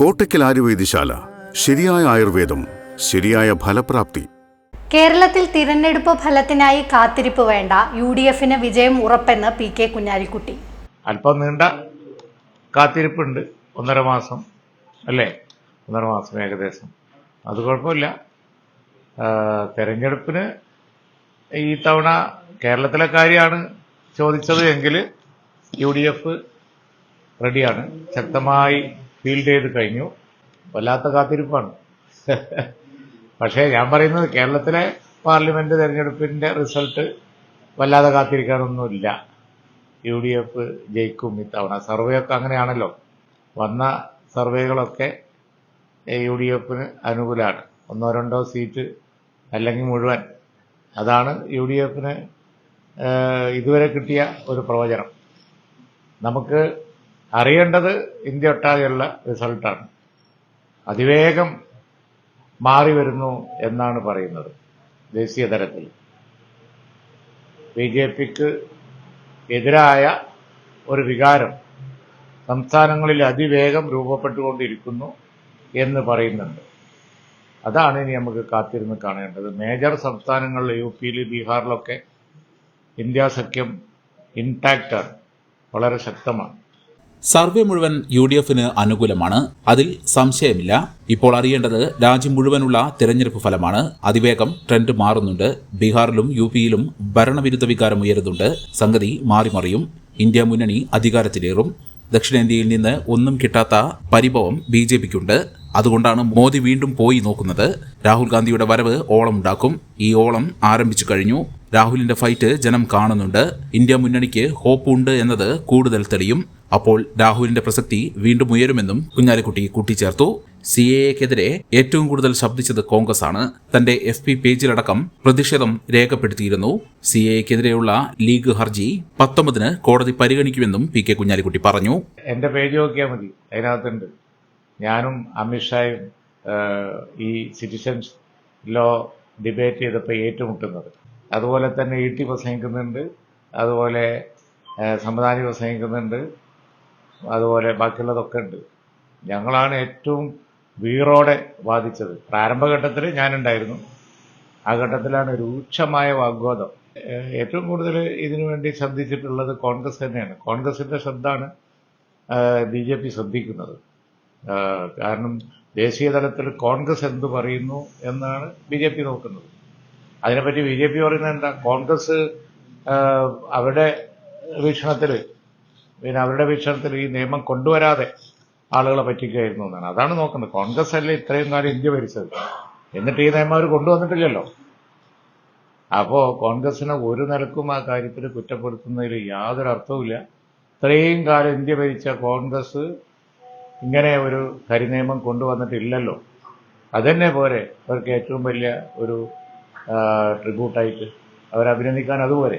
കോട്ടയ്ക്കൽ ആയുർവേദശാല ശരിയായ ആയുർവേദം ശരിയായ ഫലപ്രാപ്തി. കേരളത്തിൽ തിരഞ്ഞെടുപ്പ് ഫലത്തിനായി കാത്തിരിപ്പ് വേണ്ട യു ഡി എഫിന് വിജയം ഉറപ്പെന്ന് പി കെ കുഞ്ഞാലിക്കുട്ടി. അല്പം നീണ്ട കാത്തിരിപ്പുണ്ട്. ഒന്നര മാസം അല്ലേ? ഒന്നര മാസം ഏകദേശം. അത് കുഴപ്പമില്ല. തെരഞ്ഞെടുപ്പിന് ഈ തവണ കേരളത്തിലെ കാര്യമാണ് ചോദിച്ചത് എങ്കിൽ യു ഡി എഫ് റെഡിയാണ്. ശക്തമായി ഫീൽഡ് ചെയ്ത് കഴിഞ്ഞു. വല്ലാത്ത കാത്തിരിപ്പാണ്. പക്ഷേ ഞാൻ പറയുന്നത് കേരളത്തിലെ പാർലമെന്റ് തെരഞ്ഞെടുപ്പിന്റെ റിസൾട്ട് വല്ലാതെ കാത്തിരിക്കാനൊന്നുമില്ല. യു ഡി എഫ് ജയിക്കും ഇത്തവണ. സർവേ ഒക്കെ അങ്ങനെയാണല്ലോ. വന്ന സർവേകളൊക്കെ യു ഡി എഫിന് അനുകൂലമാണ്. ഒന്നോ രണ്ടോ സീറ്റ് അല്ലെങ്കിൽ മുഴുവൻ. അതാണ് യു ഡി എഫിന് ഇതുവരെ കിട്ടിയ ഒരു പ്രവചനം. നമുക്ക് അറിയേണ്ടത് ഇന്ത്യ ഒട്ടാകെയുള്ള റിസൾട്ടാണ്. അതിവേഗം മാറി വരുന്നു എന്നാണ് പറയുന്നത് ദേശീയ തലത്തിൽ. ബി ജെ പിക്ക് എതിരായ ഒരു വികാരം സംസ്ഥാനങ്ങളിൽ അതിവേഗം രൂപപ്പെട്ടുകൊണ്ടിരിക്കുന്നു എന്ന് പറയുന്നുണ്ട്. അതാണ് ഇനി നമുക്ക് കാത്തിരുന്ന് കാണേണ്ടത്. മേജർ സംസ്ഥാനങ്ങളിൽ യു പിയിൽ ബീഹാറിലൊക്കെ ഇന്ത്യ സഖ്യം ഇൻടാക്റ്റാണ് വളരെ ശക്തമാണ്. സർവേ മുഴുവൻ യു ഡി എഫിന് അനുകൂലമാണ്. അതിൽ സംശയമില്ല. ഇപ്പോൾ അറിയേണ്ടത് രാജ്യം മുഴുവനുള്ള തിരഞ്ഞെടുപ്പ് ഫലമാണ്. അതിവേഗം ട്രെൻഡ് മാറുന്നുണ്ട്. ബീഹാറിലും യു പിയിലും ഭരണവിരുദ്ധ വികാരം ഉയരുന്നുണ്ട്. സംഗതി മാറിമറിയും. ഇന്ത്യ മുന്നണി അധികാരത്തിലേറും. ദക്ഷിണേന്ത്യയിൽ നിന്ന് ഒന്നും കിട്ടാത്ത പരിഭവം ബി ജെ പിക്കുണ്ട്. അതുകൊണ്ടാണ് മോദി വീണ്ടും പോയി നോക്കുന്നത്. രാഹുൽ ഗാന്ധിയുടെ വരവ് ഓളം ഉണ്ടാക്കും. ഈ ഓളം ആരംഭിച്ചു കഴിഞ്ഞു. രാഹുലിന്റെ ഫൈറ്റ് ജനം കാണുന്നുണ്ട്. ഇന്ത്യ മുന്നണിക്ക് ഹോപ്പ് ഉണ്ട് എന്നത് കൂടുതൽ തെളിയും. അപ്പോൾ രാഹുലിന്റെ പ്രസക്തി വീണ്ടും ഉയരുമെന്നും കുഞ്ഞാലിക്കുട്ടി കൂട്ടിച്ചേർത്തു. സി എക്കെതിരെ ഏറ്റവും കൂടുതൽ ശബ്ദിച്ചത് കോൺഗ്രസ് ആണ് തന്റെ എഫ് പി പേജിലടക്കം പ്രതിഷേധം രേഖപ്പെടുത്തിയിരുന്നു. സി എക്കെതിരെയുള്ള ലീഗ് ഹർജി പത്തൊമ്പതിന് കോടതി പരിഗണിക്കുമെന്നും പി കെ കുഞ്ഞാലിക്കുട്ടി പറഞ്ഞു. എന്റെ പേജ് നോക്കിയാൽ മതി. അതിനകത്തുണ്ട്. ഞാനും അമിത്ഷായും ഈ സിറ്റിസൺസ് ലോ ഡിബേറ്റ് ചെയ്തപ്പോൾ ഏറ്റുമുട്ടുന്നത്. അതുപോലെ തന്നെ ഇ ടി പ്രസംഗിക്കുന്നുണ്ട്. അതുപോലെ സമദാനി പ്രസംഗിക്കുന്നുണ്ട്. അതുപോലെ ബാക്കിയുള്ളതൊക്കെ ഉണ്ട്. ഞങ്ങളാണ് ഏറ്റവും വീറോടെ വാദിച്ചത്. പ്രാരംഭഘട്ടത്തിൽ ഞാനുണ്ടായിരുന്നു. ആ ഘട്ടത്തിലാണ് രൂക്ഷമായ വാഗ്വാദം. ഏറ്റവും കൂടുതൽ ഇതിനു വേണ്ടി ശ്രദ്ധിച്ചിട്ടുള്ളത് കോൺഗ്രസ് തന്നെയാണ്. കോൺഗ്രസിന്റെ ശ്രദ്ധാണ് ബി ജെ പി ശ്രദ്ധിക്കുന്നത്. കാരണം ദേശീയ തലത്തിൽ കോൺഗ്രസ് എന്ത് പറയുന്നു എന്നാണ് ബി ജെ പി നോക്കുന്നത്. അതിനെപ്പറ്റി ബി ജെ പി പറയുന്നത് എന്താ? കോൺഗ്രസ് അവരുടെ വീക്ഷണത്തിൽ പിന്നെ അവരുടെ വീക്ഷണത്തിൽ ഈ നിയമം കൊണ്ടുവരാതെ ആളുകളെ പറ്റിക്കുകയായിരുന്നു എന്നാണ്. അതാണ് നോക്കുന്നത്. കോൺഗ്രസ് അല്ലേ ഇത്രയും കാലം ഇന്ത്യ ഭരിച്ചത്? എന്നിട്ട് ഈ നിയമം അവർ കൊണ്ടുവന്നിട്ടില്ലല്ലോ. അപ്പോൾ കോൺഗ്രസിനെ ഒരു നിലക്കും ആ കാര്യത്തിൽ കുറ്റപ്പെടുത്തുന്നതിൽ യാതൊരു അർത്ഥവുമില്ല ഇത്രയും കാലം ഇന്ത്യ ഭരിച്ച കോൺഗ്രസ് ഇങ്ങനെ ഒരു കരിനിയമം കൊണ്ടുവന്നിട്ടില്ലല്ലോ. അതന്നെ പോരെ അവർക്ക് ഏറ്റവും വലിയ ഒരു ട്രിബ്യൂട്ടായിട്ട് അവരഭിനന്ദിക്കാൻ അതുപോലെ